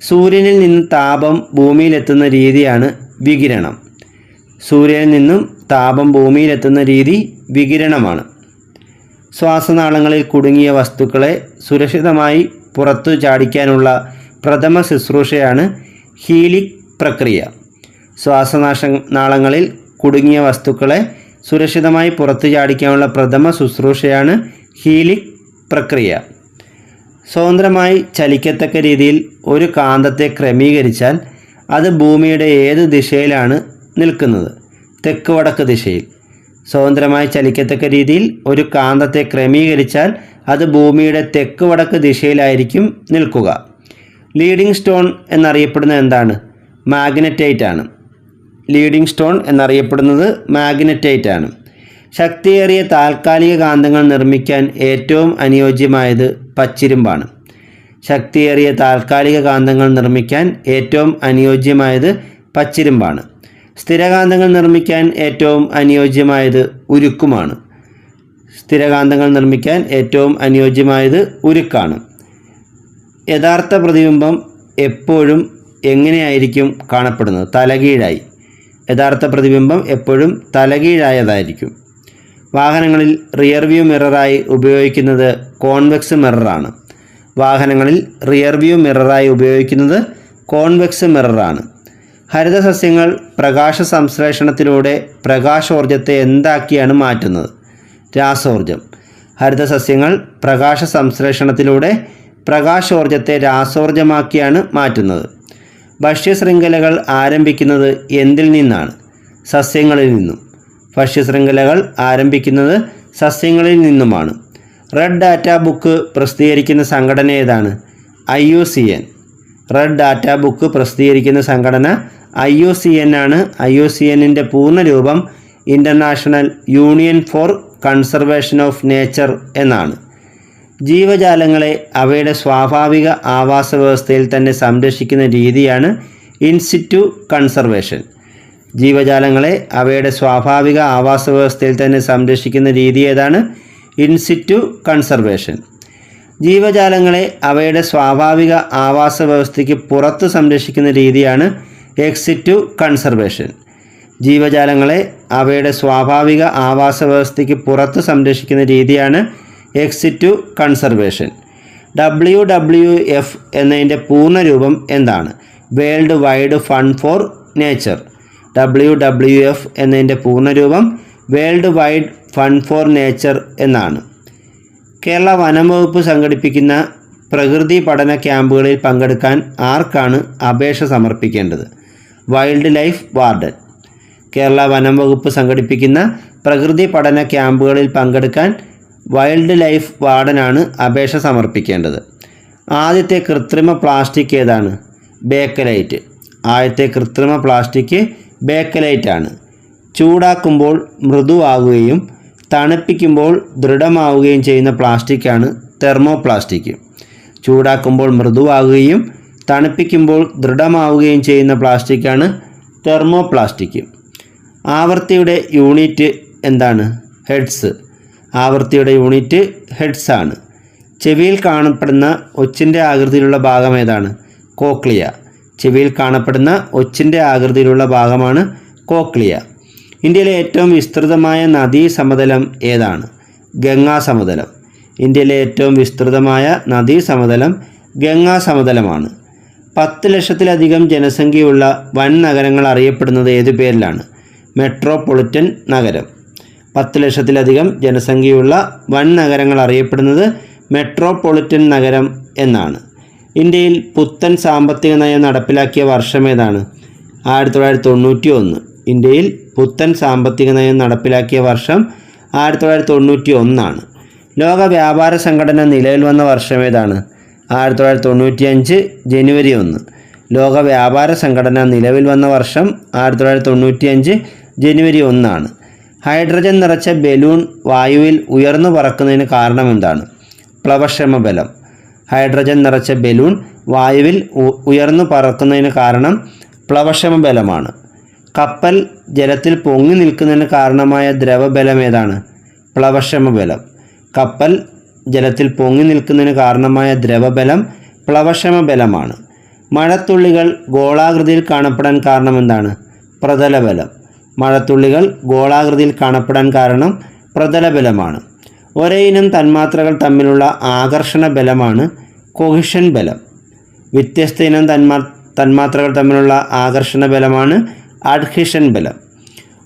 സൂര്യനിൽ നിന്ന് താപം ഭൂമിയിലെത്തുന്ന രീതിയാണ് വികിരണം. സൂര്യനിൽ നിന്നും താപം ഭൂമിയിലെത്തുന്ന രീതി വികിരണമാണ്. ശ്വാസനാളങ്ങളിൽ കുടുങ്ങിയ വസ്തുക്കളെ സുരക്ഷിതമായി പുറത്തു ചാടിക്കാനുള്ള പ്രഥമ ശുശ്രൂഷയാണ് ഹീലിക് പ്രക്രിയ. ശ്വാസനാശ നാളങ്ങളിൽ കുടുങ്ങിയ വസ്തുക്കളെ സുരക്ഷിതമായി പുറത്തു ചാടിക്കാനുള്ള പ്രഥമ ശുശ്രൂഷയാണ് ഹീലിക് പ്രക്രിയ. സ്വതന്ത്രമായി ചലിക്കത്തക്ക രീതിയിൽ ഒരു കാന്തത്തെ ക്രമീകരിച്ചാൽ അത് ഭൂമിയുടെ ഏത് ദിശയിലാണ് നിൽക്കുന്നത്? തെക്ക് വടക്ക് ദിശയിൽ. സ്വതന്ത്രമായി ചലിക്കത്തക്ക രീതിയിൽ ഒരു കാന്തത്തെ ക്രമീകരിച്ചാൽ അത് ഭൂമിയുടെ തെക്ക് വടക്ക് ദിശയിലായിരിക്കും നിൽക്കുക. ലീഡിംഗ് സ്റ്റോൺ എന്നറിയപ്പെടുന്നത് എന്താണ്? മാഗ്നറ്റൈറ്റ് ആണ്. ലീഡിംഗ് സ്റ്റോൺ എന്നറിയപ്പെടുന്നത് മാഗ്നറ്റൈറ്റ് ആണ്. ശക്തിയേറിയ താൽക്കാലിക കാന്തങ്ങൾ നിർമ്മിക്കാൻ ഏറ്റവും അനുയോജ്യമായത് പച്ചിരുമ്പാണ്. ശക്തിയേറിയ താൽക്കാലിക കാന്തങ്ങൾ നിർമ്മിക്കാൻ ഏറ്റവും അനുയോജ്യമായത് പച്ചിരുമ്പാണ്. സ്ഥിരകാന്തങ്ങൾ നിർമ്മിക്കാൻ ഏറ്റവും അനുയോജ്യമായത് ഉരുക്കുമാണ്. സ്ഥിരകാന്തങ്ങൾ നിർമ്മിക്കാൻ ഏറ്റവും അനുയോജ്യമായത് ഉരുക്കാണ്. യഥാർത്ഥ പ്രതിബിംബം എപ്പോഴും എങ്ങനെയായിരിക്കും കാണപ്പെടുന്നത്? തലകീഴായി. യഥാർത്ഥ പ്രതിബിംബം എപ്പോഴും തലകീഴായതായിരിക്കും. വാഹനങ്ങളിൽ റിയർ വ്യൂ മിററായി ഉപയോഗിക്കുന്നത് കോൺവെക്സ് മിററാണ്. വാഹനങ്ങളിൽ റിയർ വ്യൂ മിററായി ഉപയോഗിക്കുന്നത് കോൺവെക്സ് മിററാണ്. ഹരിതസസ്യങ്ങൾ പ്രകാശ സംശ്ലേഷണത്തിലൂടെ പ്രകാശോർജത്തെ എന്താക്കിയാണ് മാറ്റുന്നത്? രാസോർജം. ഹരിതസസ്യങ്ങൾ പ്രകാശ സംശ്ലേഷണത്തിലൂടെ പ്രകാശോർജത്തെ രാസോർജമാക്കിയാണ് മാറ്റുന്നത്. ഭക്ഷ്യശൃംഖലകൾ ആരംഭിക്കുന്നത് എന്തിൽ നിന്നാണ്? സസ്യങ്ങളിൽ നിന്നും. ഭക്ഷ്യശൃംഖലകൾ ആരംഭിക്കുന്നത് സസ്യങ്ങളിൽ നിന്നുമാണ്. റെഡ് ഡാറ്റ ബുക്ക് പ്രസിദ്ധീകരിക്കുന്ന സംഘടന ഏതാണ്? I U C N. Red data book പ്രസിദ്ധീകരിക്കുന്ന സംഘടന ഐ ഒ സി എൻ ആണ്. ഐ ഒ സി എന്നിന്റെ പൂർണരൂപം International Union for Conservation of Nature എന്നാണ്. ജീവജാലങ്ങളെ അവയുടെ സ്വാഭാവിക ആവാസ വ്യവസ്ഥയിൽ തന്നെ സംരക്ഷിക്കുന്ന രീതിയാണ് ഇൻസിറ്റു കൺസർവേഷൻ. ജീവജാലങ്ങളെ അവയുടെ സ്വാഭാവിക ആവാസ വ്യവസ്ഥയിൽ തന്നെ സംരക്ഷിക്കുന്ന രീതി ഏതാണ്? In situ conservation. ജീവജാലങ്ങളെ അവയുടെ സ്വാഭാവിക ആവാസ വ്യവസ്ഥയ്ക്ക് പുറത്ത് സംരക്ഷിക്കുന്ന രീതിയാണ് എക്സിറ്റു കൺസർവേഷൻ ജീവജാലങ്ങളെ അവയുടെ സ്വാഭാവിക ആവാസ വ്യവസ്ഥയ്ക്ക് പുറത്ത് സംരക്ഷിക്കുന്ന രീതിയാണ് ex situ conservation W W F എന്നതിന്റെ പൂർണരൂപം എന്താണ്? World Wide Fund for Nature W W F എന്നതിന്റെ പൂർണരൂപം World Wide Fund for Nature എന്നാണ്. കേരള വനം വകുപ്പ് സംഘടിപ്പിക്കുന്ന പ്രകൃതി പഠന ക്യാമ്പുകളിൽ പങ്കെടുക്കാൻ ആർക്കാണ് അപേക്ഷ സമർപ്പിക്കേണ്ടത്? Wild life warden. കേരള വനം വകുപ്പ് സംഘടിപ്പിക്കുന്ന പ്രകൃതി പഠന ക്യാമ്പുകളിൽ പങ്കെടുക്കാൻ വൈൽഡ് ലൈഫ് വാർഡനാണ് അപേക്ഷ സമർപ്പിക്കേണ്ടത്. ആദ്യത്തെ കൃത്രിമ പ്ലാസ്റ്റിക് ഏതാണ്? ബേക്കലൈറ്റ്. ആദ്യത്തെ കൃത്രിമ പ്ലാസ്റ്റിക് ബേക്കലൈറ്റ് ആണ് ചൂടാക്കുമ്പോൾ മൃദുവാകുകയും തണുപ്പിക്കുമ്പോൾ ദൃഢമാവുകയും ചെയ്യുന്ന പ്ലാസ്റ്റിക്കാണ് തെർമോപ്ലാസ്റ്റിക്. ചൂടാക്കുമ്പോൾ മൃദുവാകുകയും തണുപ്പിക്കുമ്പോൾ ദൃഢമാവുകയും ചെയ്യുന്ന പ്ലാസ്റ്റിക്കാണ് തെർമോപ്ലാസ്റ്റിക്. ആവർത്തിയുടെ യൂണിറ്റ് എന്താണ്? ഹെഡ്സ്. ആവർത്തിയുടെ യൂണിറ്റ് ഹെഡ്സ് ആണ്. ചെവിയിൽ കാണപ്പെടുന്ന ഒച്ചിന്റെ ആകൃതിയിലുള്ള ഭാഗം ഏതാണ്? കോക്ലിയ. ചെവിയിൽ കാണപ്പെടുന്ന ഒച്ചിന്റെ ആകൃതിയിലുള്ള ഭാഗമാണ് കോക്ലിയ. ഇന്ത്യയിലെ ഏറ്റവും വിസ്തൃതമായ നദീ സമതലം ഏതാണ്? ഗംഗാ സമതലം ഇന്ത്യയിലെ ഏറ്റവും വിസ്തൃതമായ നദീ സമതലം ഗംഗാ സമതലമാണ് പത്ത് ലക്ഷത്തിലധികം ജനസംഖ്യയുള്ള വൻ നഗരങ്ങൾ അറിയപ്പെടുന്നത് ഏതു പേരിലാണ്? മെട്രോപൊളിറ്റൻ നഗരം. പത്ത് ലക്ഷത്തിലധികം ജനസംഖ്യയുള്ള വൻ നഗരങ്ങൾ അറിയപ്പെടുന്നത് മെട്രോപൊളിറ്റൻ നഗരം എന്നാണ്. ഇന്ത്യയിൽ പുത്തൻ സാമ്പത്തിക നയം നടപ്പിലാക്കിയ വർഷം ഏതാണ്? ആയിരത്തി തൊള്ളായിരത്തി തൊണ്ണൂറ്റി ഒന്ന് ഇന്ത്യയിൽ പുത്തൻ സാമ്പത്തിക നയം നടപ്പിലാക്കിയ വർഷം ആയിരത്തി തൊള്ളായിരത്തി തൊണ്ണൂറ്റി ഒന്നാണ് ലോക വ്യാപാര സംഘടന നിലവിൽ വന്ന വർഷം ഏതാണ്? ആയിരത്തി തൊള്ളായിരത്തി തൊണ്ണൂറ്റി അഞ്ച് ജനുവരി ഒന്ന്. ലോക വ്യാപാര സംഘടന നിലവിൽ വന്ന വർഷം ആയിരത്തി തൊള്ളായിരത്തി തൊണ്ണൂറ്റി അഞ്ച് ജനുവരി ഒന്നാണ്. ഹൈഡ്രജൻ നിറച്ച ബലൂൺ വായുവിൽ ഉയർന്നു പറക്കുന്നതിന് കാരണം എന്താണ്? പ്ലവക്ഷമ ബലം. ഹൈഡ്രജൻ നിറച്ച ബലൂൺ വായുവിൽ ഉയർന്നു പറക്കുന്നതിന് കാരണം പ്ലവക്ഷമ ബലമാണ്. കപ്പൽ ജലത്തിൽ പൊങ്ങി നിൽക്കുന്നതിന് കാരണമായ ദ്രവബലം ഏതാണ്? പ്ലവക്ഷമ ബലം കപ്പൽ ജലത്തിൽ പൊങ്ങി നിൽക്കുന്നതിന് കാരണമായ ദ്രവബലം പ്ലവക്ഷമ ബലമാണ് മഴത്തുള്ളികൾ ഗോളാകൃതിയിൽ കാണപ്പെടാൻ കാരണം എന്താണ്? പ്രതലബലം. മഴത്തുള്ളികൾ ഗോളാകൃതിയിൽ കാണപ്പെടാൻ കാരണം പ്രതലബലമാണ്. ഒരേ ഇനം തന്മാത്രകൾ തമ്മിലുള്ള ആകർഷണ ബലമാണ് കൊഹിഷൻ ബലം വ്യത്യസ്ത ഇനം തന്മാ തന്മാത്രകൾ തമ്മിലുള്ള ആകർഷണ ബലമാണ് അഡ്ഹിഷൻ ബലം.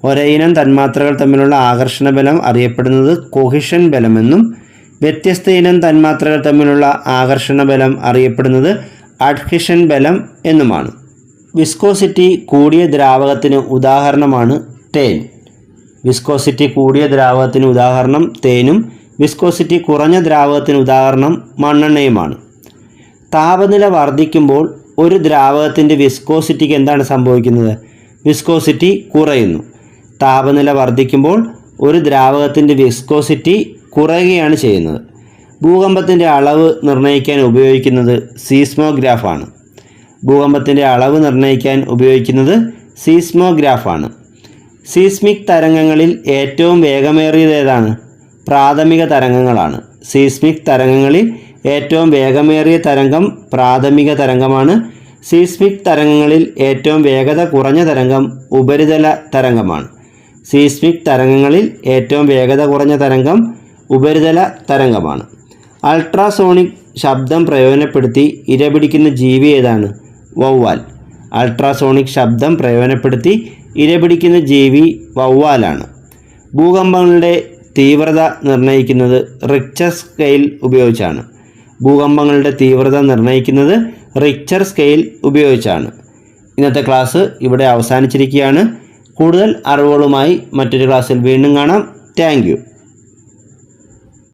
ഒരേയിനം തന്മാത്രകൾ തമ്മിലുള്ള ആകർഷണ ബലം അറിയപ്പെടുന്നത് കൊഹിഷൻ ബലമെന്നും വ്യത്യസ്ത ഇനം തന്മാത്രകൾ തമ്മിലുള്ള ആകർഷണ ബലം അറിയപ്പെടുന്നത് അഡ്ഹിഷൻ ബലം എന്നുമാണ്. വിസ്കോസിറ്റി കൂടിയ ദ്രാവകത്തിന് ഉദാഹരണമാണ് തേൻ. വിസ്കോസിറ്റി കൂടിയ ദ്രാവകത്തിന് ഉദാഹരണം തേനും വിസ്കോസിറ്റി കുറഞ്ഞ ദ്രാവകത്തിന് ഉദാഹരണം മണ്ണെണ്ണയുമാണ്. താപനില വർദ്ധിക്കുമ്പോൾ ഒരു ദ്രാവകത്തിന്റെ വിസ്കോസിറ്റിക്ക് എന്താണ് സംഭവിക്കുന്നത്? വിസ്കോസിറ്റി കുറയുന്നു. താപനില വർദ്ധിക്കുമ്പോൾ ഒരു ദ്രാവകത്തിന്റെ വിസ്കോസിറ്റി കുറയുകയാണ് ചെയ്യുന്നത്. ഭൂകമ്പത്തിന്റെ അളവ് നിർണയിക്കാൻ ഉപയോഗിക്കുന്നത് സീസ്മോഗ്രാഫാണ് ഭൂകമ്പത്തിന്റെ അളവ് നിർണയിക്കാൻ ഉപയോഗിക്കുന്നത് സീസ്മോഗ്രാഫാണ് സീസ്മിക് തരംഗങ്ങളിൽ ഏറ്റവും വേഗമേറിയത് ഏതാണ് പ്രാഥമിക തരംഗങ്ങളാണ്. സീസ്മിക് തരംഗങ്ങളിൽ ഏറ്റവും വേഗമേറിയ തരംഗം പ്രാഥമിക തരംഗമാണ് സീസ്മിക് തരംഗങ്ങളിൽ ഏറ്റവും വേഗത കുറഞ്ഞ തരംഗം ഉപരിതല തരംഗമാണ്. സീസ്മിക് തരംഗങ്ങളിൽ ഏറ്റവും വേഗത കുറഞ്ഞ തരംഗം ഉപരിതല തരംഗമാണ്. അൾട്രാസോണിക് ശബ്ദം പ്രയോജനപ്പെടുത്തി ഇരപിടിക്കുന്ന ജീവി ഏതാണ്? വവ്വാൽ. അൾട്രാസോണിക് ശബ്ദം പ്രയോജനപ്പെടുത്തി ഇരപിടിക്കുന്ന ജീവി വവ്വാലാണ്. ഭൂകമ്പങ്ങളുടെ തീവ്രത നിർണയിക്കുന്നത് റിക്ചർ സ്കെയിൽ ഉപയോഗിച്ചാണ്. ഭൂകമ്പങ്ങളുടെ തീവ്രത നിർണയിക്കുന്നത് റിക്ചർ സ്കെയിൽ ഉപയോഗിച്ചാണ്. ഇന്നത്തെ ക്ലാസ് ഇവിടെ അവസാനിച്ചിരിക്കുകയാണ്. കൂടുതൽ അറിവുകളുമായി മറ്റൊരു ക്ലാസ്സിൽ വീണ്ടും കാണാം. താങ്ക്